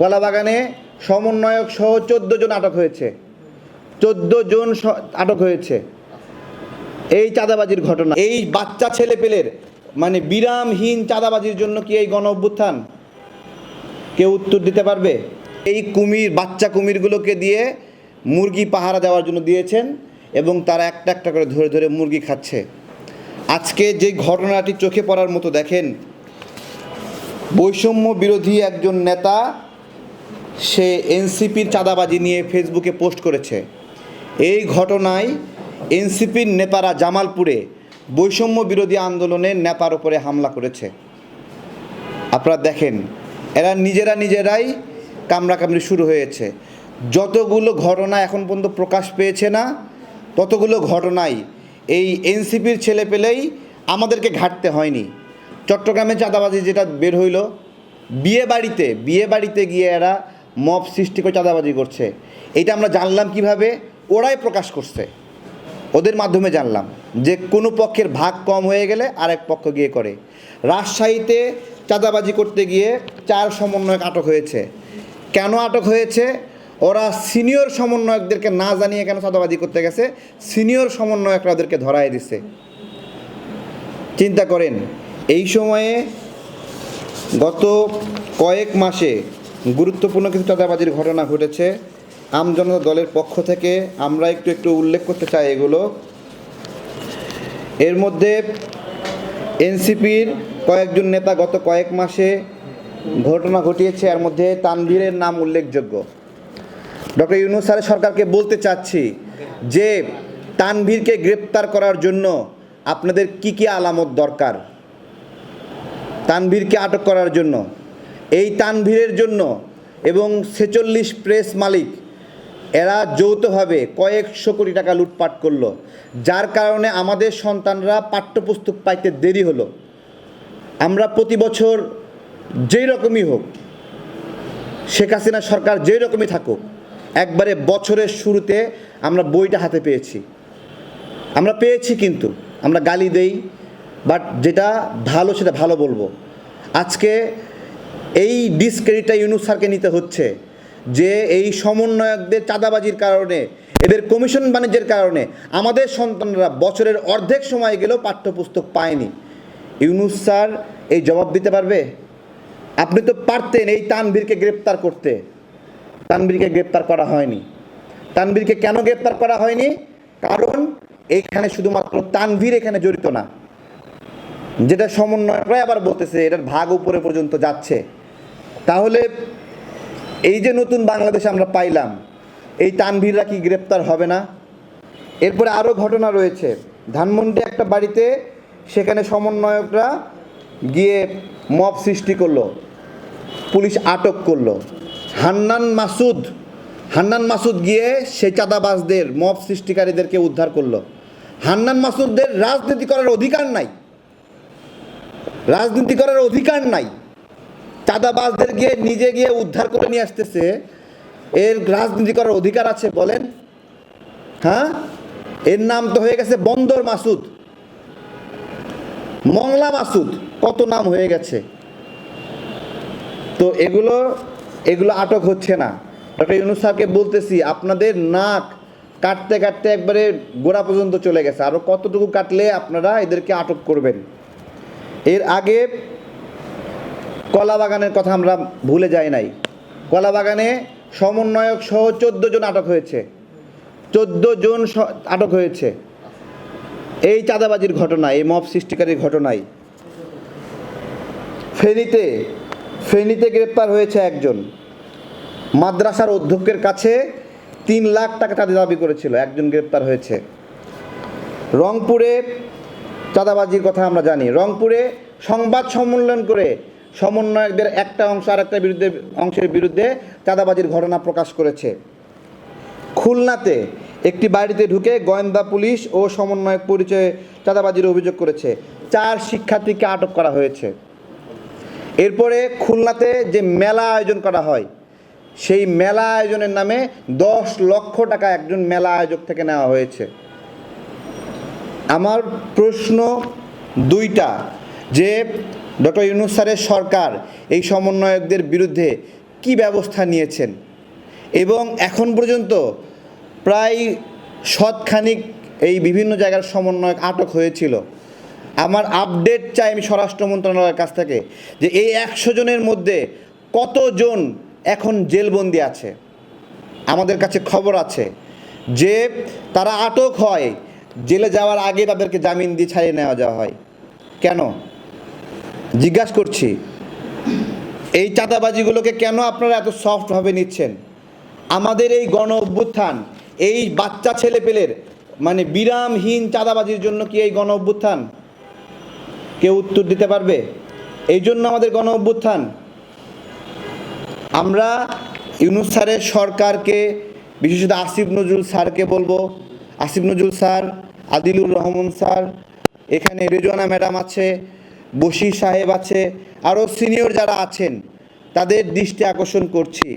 কলাবাগানে সমন্বয়ক সহ চোদ্দ জন আটক হয়েছে। চোদ্দ জন আটক হয়েছে। এই চাঁদাবাজির ঘটনা। এই বাচ্চা ছেলে পেলের মানে বিরামহীন চাঁদাবাজির জন্য কি এই গণ অভ্যুত্থান? কেউ উত্তর দিতে পারবে? এই কুমির, বাচ্চা কুমিরগুলোকে দিয়ে মুরগি পাহারা দেওয়ার জন্য দিয়েছেন এবং তারা একটা একটা করে ধরে ধরে মুরগি খাচ্ছে। আজকে যে ঘটনাটি চোখে পড়ার মতো দেখেন, বৈষম্য বিরোধী একজন নেতা সে এনসিপির চাঁদাবাজি নিয়ে ফেসবুকে পোস্ট করেছে। এই ঘটনায় এনসিপির নেতারা জামালপুরে বৈষম্য বিরোধী আন্দোলনের নেতার উপরে হামলা করেছে। আপনারা দেখেন, এরা নিজেরা নিজেরাই কামড়াকামড়ি শুরু হয়েছে। যতগুলো ঘটনা এখন পর্যন্ত প্রকাশ পেয়েছে না, ততগুলো ঘটনাই এই এনসিপির ছেলে পেলেই আমাদেরকে ঘাটতে হয়নি। চট্টগ্রামে চাঁদাবাজি যেটা বের হইল, বিয়ে বাড়িতে বিয়ে বাড়িতে গিয়ে এরা মব সৃষ্টি করে চাঁদাবাজি করছে। এটা আমরা জানলাম কীভাবে? ওরাই প্রকাশ করছে। ওদের মাধ্যমে জানলাম যে কোনো পক্ষের ভাগ কম হয়ে গেলে আরেক পক্ষ গিয়ে করে। রাজশাহীতে চাঁদাবাজি করতে গিয়ে চার সমন্বয়ক আটক হয়েছে। কেন আটক হয়েছে? ওরা সিনিয়র সমন্বয়কদেরকে না জানিয়ে কেন চাঁদাবাজি করতে গেছে? সিনিয়র সমন্বয়করা ওদেরকে ধরায় দিছে। চিন্তা করেন, এই সময়ে গত কয়েক মাসে গুরুত্বপূর্ণ কিছু চাঁদাবাজির ঘটনা ঘটেছে। আমজনতা দলের পক্ষ থেকে আমরা একটু একটু উল্লেখ করতে চাই এগুলো। এর মধ্যে এনসিপির কয়েকজন নেতা গত কয়েক মাসে ঘটনা ঘটিয়েছে, এর মধ্যে তানভীরের নাম উল্লেখযোগ্য। ডক্টর ইউনুস স্যারের সরকারকে বলতে চাচ্ছি যে তানভীরকে গ্রেপ্তার করার জন্য আপনাদের কি কি আলামত দরকার? তানভীরকে আটক করার জন্য। এই তানভীরের জন্য এবং ছেচল্লিশ প্রেস মালিক, এরা যৌথভাবে কয়েকশো কোটি টাকা লুটপাট করল, যার কারণে আমাদের সন্তানরা পাঠ্যপুস্তক পাইতে দেরি হলো। আমরা প্রতি বছর যেই রকমই হোক, শেখ হাসিনা সরকার যেই রকমই থাকুক, একবারে বছরের শুরুতে আমরা বইটা হাতে পেয়েছি। আমরা পেয়েছি কিন্তু, আমরা গালি দেই বাট যেটা ভালো সেটা ভালো বলব। আজকে এই ডিসক্রেডিটটা ইউনুস স্যারকে নিতে হচ্ছে যে এই সমন্বয়কদের চাঁদাবাজির কারণে, এদের কমিশন বাণিজ্যের কারণে আমাদের সন্তানরা বছরের অর্ধেক সময় গেলেও পাঠ্যপুস্তক পায়নি। ইউনুস স্যার এই জবাব দিতে পারবে? আপনি তো পারতেন এই তানভীরকে গ্রেপ্তার করতে। তানভীরকে গ্রেপ্তার করা হয়নি। তানভীরকে কেন গ্রেপ্তার করা হয়নি? কারণ এইখানে শুধুমাত্র তানভীর এখানে জড়িত না। যেটা সমন্বয়করা আবার বলতেছে, এটার ভাগ উপরে পর্যন্ত যাচ্ছে। তাহলে এই যে নতুন বাংলাদেশ আমরা পাইলাম, এই তানভীররা কি গ্রেপ্তার হবে না? এরপরে আরও ঘটনা রয়েছে। ধানমন্ডি একটা বাড়িতে সেখানে সমন্বয়করা গিয়ে মব সৃষ্টি করল, পুলিশ আটক করল। হান্নান মাসুদ হান্নান মাসুদ গিয়ে সে চাঁদাবাজদের, মব সৃষ্টিকারীদেরকে উদ্ধার করল। হান্নান মাসুদদের রাজনীতি করার অধিকার নাই। রাজনীতি করার অধিকার নাই। চাঁদাবাজদের গিয়ে নিজে গিয়ে উদ্ধার করে নিয়ে আসতেছে। এর রাজনীতি করার অধিকার আছে, বলেন। হ্যাঁ? এর নাম তো হয়ে গেছে বন্দর মাসুদ। মংলা মাসুদ, কত নাম হয়ে গেছে। তো এগুলো এগুলো আটক হচ্ছে না। ডক্টর ইউনুস স্যারকে বলতেছি, আপনাদের নাক কাটতে কাটতে একবারে গোড়া পর্যন্ত চলে গেছে। আরও কতটুকু কাটলে আপনারা এদেরকে আটক করবেন? এর আগে কলা বাগানের কথা আমরা ভুলে যাই নাই। কলা বাগানে সমন্বয়ক সহ চোদ্দ জন আটক হয়েছে। চোদ্দ জন আটক হয়েছে। এই চাঁদাবাজির ঘটনায়, এই মব সৃষ্টিকারীর ঘটনায় ফেনীতে ফেনীতে গ্রেপ্তার হয়েছে একজন। মাদ্রাসার অধ্যক্ষের কাছে তিন লাখ টাকা তাদের দাবি করেছিল, একজন গ্রেপ্তার হয়েছে। রংপুরে চাঁদাবাজির কথা আমরা জানি। রংপুরে সংবাদ সম্মেলন করে সমন্বয়কদের একটা অংশ আর একটা বিরুদ্ধে, অংশের বিরুদ্ধে চাঁদাবাজির ঘটনা প্রকাশ করেছে। খুলনাতে একটি বাড়িতে ঢুকে গোয়েন্দা পুলিশ ও সমন্বয়ক পরিচয়ে চাঁদাবাজির অভিযোগ করেছে। চার শিক্ষার্থীকে আটক করা হয়েছে। এরপরে খুলনাতে যে মেলা আয়োজন করা হয়, সেই মেলা আয়োজনের নামে দশ লক্ষ টাকা একজন মেলা আয়োজক থেকে নেওয়া হয়েছে। আমার প্রশ্ন দুইটা, যে ডক্টর ইউনুস স্যারের সরকার এই সমন্বয়কদের বিরুদ্ধে কি ব্যবস্থা নিয়েছেন? এবং এখন পর্যন্ত প্রায় শতখানিক এই বিভিন্ন জায়গার সমন্বয়ক আটক হয়েছিল। আমার আপডেট চাই আমি স্বরাষ্ট্র মন্ত্রণালয়ের কাছ থেকে যে এই একশো জনের মধ্যে কতজন এখন জেলবন্দি আছে? আমাদের কাছে খবর আছে যে তারা আটক হয়, জেলে যাওয়ার আগে তাদেরকে জামিন দিয়ে ছাড়িয়ে নেওয়া যাওয়া হয়। কেন? জিজ্ঞাসা করছি, এই চাঁদাবাজিগুলোকে কেন আপনারা এত সফটভাবে নিচ্ছেন? আমাদের এই গণ অভ্যুত্থান, এই বাচ্চা ছেলেপেলের মানে বিরামহীন চাঁদাবাজির জন্য কি এই গণ অভ্যুত্থান? কেউ উত্তর দিতে পারবে? এই জন্য আমাদের গণ অভ্যুত্থান। আমরা ইউনুস স্যারের সরকারকে, বিশেষত আসিফ নজরুল স্যারকে বলব। আসিফ নজরুল স্যার, আদিলুর রহমান স্যার, এখানে রেজওয়ানা ম্যাডাম আছে। বশির সাহেব আছে আরও সিনিয়র যারা আছেন তাদের দৃষ্টি আকর্ষণ করছি।